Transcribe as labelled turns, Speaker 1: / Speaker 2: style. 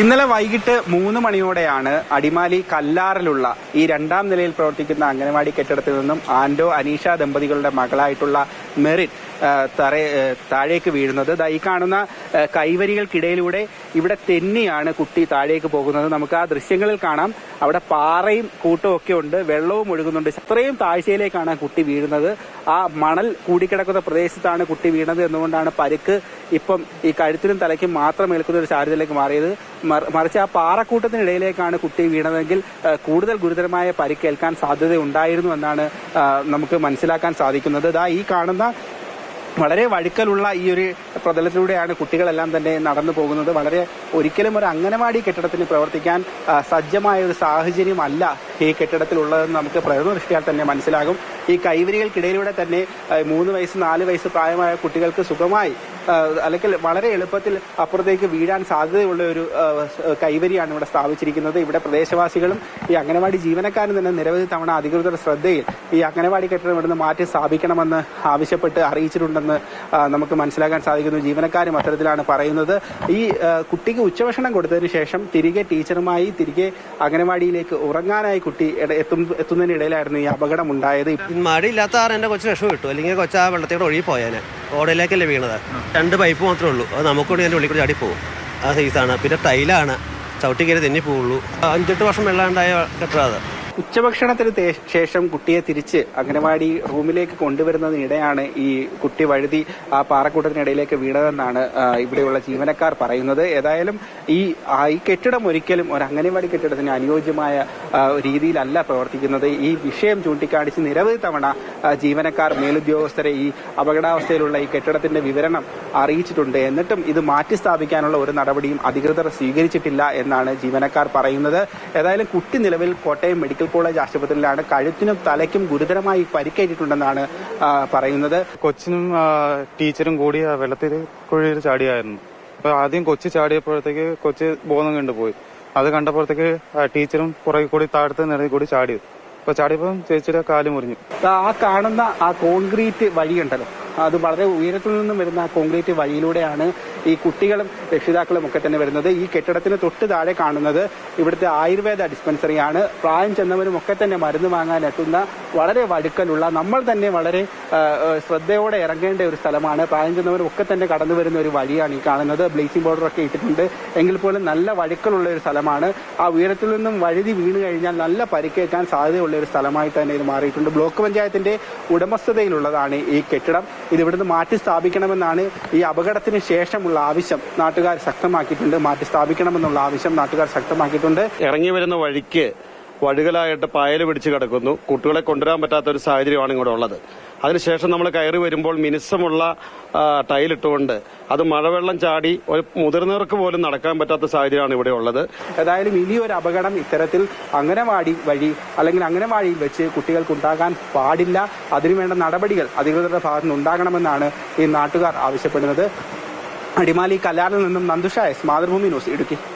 Speaker 1: ഇന്നലെ വൈകിട്ട് മൂന്ന് മണിയോടെയാണ് അടിമാലി കല്ലാറിലുള്ള ഈ രണ്ടാം നിലയിൽ പ്രവർത്തിക്കുന്ന അംഗനവാടി കെട്ടിടത്തിൽ നിന്നും ആൻഡോ അനീഷ ദമ്പതികളുടെ മകളായിട്ടുള്ള മെറിൻ തറ താഴേക്ക് വീഴുന്നത്. ഈ കാണുന്ന കൈവരികൾക്കിടയിലൂടെ ഇവിടെ തെന്നിയാണ് കുട്ടി താഴേക്ക് പോകുന്നത്. നമുക്ക് ആ ദൃശ്യങ്ങളിൽ കാണാം. അവിടെ പാറയും കൂട്ടവും ഒക്കെ ഉണ്ട്. വെള്ളവും ഒഴുകുന്നുണ്ട്. അത്രയും താഴ്ചയിലേക്കാണ് കുട്ടി വീഴുന്നത്. ആ മണൽ കൂടിക്കിടക്കുന്ന പ്രദേശത്താണ് കുട്ടി വീണത്. എന്നുകൊണ്ടാണ് പരുക്ക് ഇപ്പം ഈ കഴുത്തിനും തലയ്ക്കും മാത്രം ഏൽക്കുന്ന ഒരു സാഹചര്യത്തിലേക്ക് മാറിയത് മറി- മറിച്ച് ആ പാറക്കൂട്ടത്തിനിടയിലേക്കാണ് കുട്ടി വീണതെങ്കിൽ കൂടുതൽ ഗുരുതരമായ പരിക്കേൽക്കാൻ സാധ്യത ഉണ്ടായിരുന്നു എന്നാണ് നമുക്ക് മനസ്സിലാക്കാൻ സാധിക്കുന്നത്. ദാ ഈ കാണുന്ന വളരെ വഴുക്കലുള്ള ഈ ഒരു പ്രതലത്തിലൂടെയാണ് കുട്ടികളെല്ലാം തന്നെ നടന്നു പോകുന്നത്. വളരെ ഒരിക്കലും ഒരു അംഗനവാടി കെട്ടിടത്തിന് പ്രവർത്തിക്കാൻ സജ്ജമായ ഒരു സാഹചര്യമല്ല ഈ കെട്ടിടത്തിലുള്ളതെന്ന് നമുക്ക് പ്രഥമദൃഷ്ടിയാൽ തന്നെ മനസ്സിലാകും. ഈ കൈവരികൾക്കിടയിലൂടെ തന്നെ മൂന്ന് വയസ്സ് നാല് വയസ്സ് പ്രായമായ കുട്ടികൾക്ക് സുഖമായി അല്ലെങ്കിൽ വളരെ എളുപ്പത്തിൽ അപ്പുറത്തേക്ക് വീഴാൻ സാധ്യതയുള്ള ഒരു കൈവരിയാണ് ഇവിടെ സ്ഥാപിച്ചിരിക്കുന്നത്. ഇവിടെ പ്രദേശവാസികളും ഈ അംഗനവാടി ജീവനക്കാരും തന്നെ നിരവധി തവണ അധികൃതരുടെ ശ്രദ്ധയിൽ ഈ അംഗനവാടി കെട്ടിടം ഇവിടുന്ന് മാറ്റി സ്ഥാപിക്കണമെന്ന് ആവശ്യപ്പെട്ട് അറിയിച്ചിട്ടുണ്ടെന്ന് നമുക്ക് മനസ്സിലാക്കാൻ സാധിക്കുന്നു. ജീവനക്കാരും അത്തരത്തിലാണ് പറയുന്നത്. ഈ കുട്ടിക്ക് ഉച്ചഭക്ഷണം കൊടുത്തതിന് ശേഷം തിരികെ ടീച്ചറുമായി തിരികെ അംഗനവാടിയിലേക്ക് ഉറങ്ങാനായി കുട്ടി എത്തുന്നതിനിടയിലായിരുന്നു ഈ അപകടം ഉണ്ടായത്
Speaker 2: മഴയില്ലാത്ത ആറ് എന്റെ കൊച്ചു രക്ഷ കിട്ടും. അല്ലെങ്കിൽ കൊച്ചു ആ വെള്ളത്തിലൂടെ ഒഴുകി പോയേനെ. ഓടയിലേക്കല്ലേ വീണത്. രണ്ട് പൈപ്പ് മാത്രമേ ഉള്ളൂ. അത് നമുക്കൊണ്ട് അതിന്റെ ഉള്ളിൽ കൂടി പോകും ആ സൈസാണ് പിന്നെ ടൈലാണ്. ചവിട്ടി കയറി തെന്നി പോവുള്ളൂ. അഞ്ചെട്ട് വർഷം വെള്ളമുണ്ടായ കെട്ടിടം അത്
Speaker 1: ഉച്ചഭക്ഷണത്തിന് ശേഷം കുട്ടിയെ തിരിച്ച് അംഗനവാടി റൂമിലേക്ക് കൊണ്ടുവരുന്നതിനിടെയാണ് ഈ കുട്ടി വഴുതി ആ പാറക്കൂട്ടത്തിനിടയിലേക്ക് വീണതെന്നാണ് ഇവിടെയുള്ള ജീവനക്കാർ പറയുന്നത്. ഏതായാലും ഈ ഈ കെട്ടിടം ഒരിക്കലും ഒരു അംഗനവാടി കെട്ടിടത്തിന് അനുയോജ്യമായ രീതിയിലല്ല പ്രവർത്തിക്കുന്നത്. ഈ വിഷയം ചൂണ്ടിക്കാണിച്ച് നിരവധി തവണ ജീവനക്കാർ മേലുദ്യോഗസ്ഥരെ ഈ അപകടാവസ്ഥയിലുള്ള ഈ കെട്ടിടത്തിന്റെ വിവരണം അറിയിച്ചിട്ടുണ്ട്. എന്നിട്ടും ഇത് മാറ്റി സ്ഥാപിക്കാനുള്ള ഒരു നടപടിയും അധികൃതർ സ്വീകരിച്ചിട്ടില്ല എന്നാണ് ജീവനക്കാർ പറയുന്നത്. ഏതായാലും കുട്ടി നിലവിൽ കോട്ടയം മെഡിക്കൽ കോളേജ് ആശുപത്രിയിലാണ് കഴുത്തിനും തലയ്ക്കും ഗുരുതരമായി പരിക്കേറ്റിട്ടുണ്ടെന്നാണ് പറയുന്നത്.
Speaker 3: കൊച്ചിനും ടീച്ചറും കൂടി വെള്ളത്തിൽ കുഴിയിൽ ചാടിയായിരുന്നു. അപ്പൊ ആദ്യം കൊച്ചി ചാടിയപ്പോഴത്തേക്ക് കൊച്ചി ബോധം കണ്ടുപോയി. അത് കണ്ടപ്പോഴത്തേക്ക് ടീച്ചറും പുറകെ കൂടി താഴത്തെ നിറയിൽ കൂടി ചാടി. അപ്പൊ ചാടിയപ്പം ചേച്ചിയുടെ കാൽ മുറിഞ്ഞു.
Speaker 1: ആ കാണുന്ന ആ കോൺക്രീറ്റ് വഴിയുണ്ടല്ലോ. അത് വളരെ ഉയരത്തിൽ നിന്നും വരുന്ന കോൺക്രീറ്റ് വഴിയിലൂടെയാണ് ഈ കുട്ടികളും രക്ഷിതാക്കളും ഒക്കെ തന്നെ വരുന്നത്. ഈ കെട്ടിടത്തിന് തൊട്ട് താഴെ കാണുന്നത് ഇവിടുത്തെ ആയുർവേദ ഡിസ്പെൻസറിയാണ്. പ്രായം ചെന്നവരും ഒക്കെ തന്നെ മരുന്ന് വാങ്ങാൻ എത്തുന്ന വളരെ വഴുക്കലുള്ള നമ്മൾ തന്നെ വളരെ ശ്രദ്ധയോടെ ഇറങ്ങേണ്ട ഒരു സ്ഥലമാണ്. പ്രായം ചെന്നവരും ഒക്കെ തന്നെ കടന്നു വരുന്ന ഒരു വഴിയാണ് ഈ കാണുന്നത്. ബ്ലീച്ചിങ് പൗഡർ ഒക്കെ ഇട്ടിട്ടുണ്ട്. എങ്കിൽ പോലും നല്ല വഴുക്കലുള്ള ഒരു സ്ഥലമാണ്. ആ ഉയരത്തിൽ നിന്നും വഴുതി വീണ് കഴിഞ്ഞാൽ നല്ല പരിക്കേൽക്കാൻ സാധ്യതയുള്ള ഒരു സ്ഥലമായി തന്നെ ഇത് മാറിയിട്ടുണ്ട്. ബ്ലോക്ക് പഞ്ചായത്തിന്റെ ഉടമസ്ഥതയിലുള്ളതാണ് ഈ കെട്ടിടം. ഇത് ഇവിടുന്ന് മാറ്റി സ്ഥാപിക്കണമെന്നാണ് ഈ അപകടത്തിന് ശേഷമുള്ള ആവശ്യം നാട്ടുകാർ ശക്തമാക്കിയിട്ടുണ്ട്. മാറ്റി സ്ഥാപിക്കണമെന്നുള്ള ആവശ്യം നാട്ടുകാർ ശക്തമാക്കിയിട്ടുണ്ട്.
Speaker 4: ഇറങ്ങി വരുന്ന വഴിക്ക് വഴുകലായിട്ട് പായൽ പിടിച്ച് കിടക്കുന്നു. കുട്ടികളെ കൊണ്ടുവരാൻ പറ്റാത്ത ഒരു സാഹചര്യമാണ് ഇങ്ങോട്ട് ഉള്ളത്. അതിനുശേഷം നമ്മൾ കയറി വരുമ്പോൾ മിനുസമുള്ള ടൈലിട്ടുകൊണ്ട് അത് മഴവെള്ളം ചാടി ഒരു മുതിർന്നവർക്ക് പോലും നടക്കാൻ പറ്റാത്ത സാഹചര്യമാണ് ഇവിടെ ഉള്ളത്.
Speaker 1: ഏതായാലും ഇനി ഒരു അപകടം ഇത്തരത്തിൽ അംഗനവാടി വഴി അല്ലെങ്കിൽ അംഗനവാടിയിൽ വെച്ച് കുട്ടികൾക്ക് ഉണ്ടാകാൻ പാടില്ല. അതിനുവേണ്ട നടപടികൾ അധികൃതരുടെ ഭാഗത്തു നിന്ന് ഉണ്ടാകണമെന്നാണ് ഈ നാട്ടുകാർ ആവശ്യപ്പെടുന്നത്. അടിമാലി കല്ലാറിൽ നിന്നും നന്ദുഷ എസ്. മാതൃഭൂമി ന്യൂസ് ഇടുക്കി.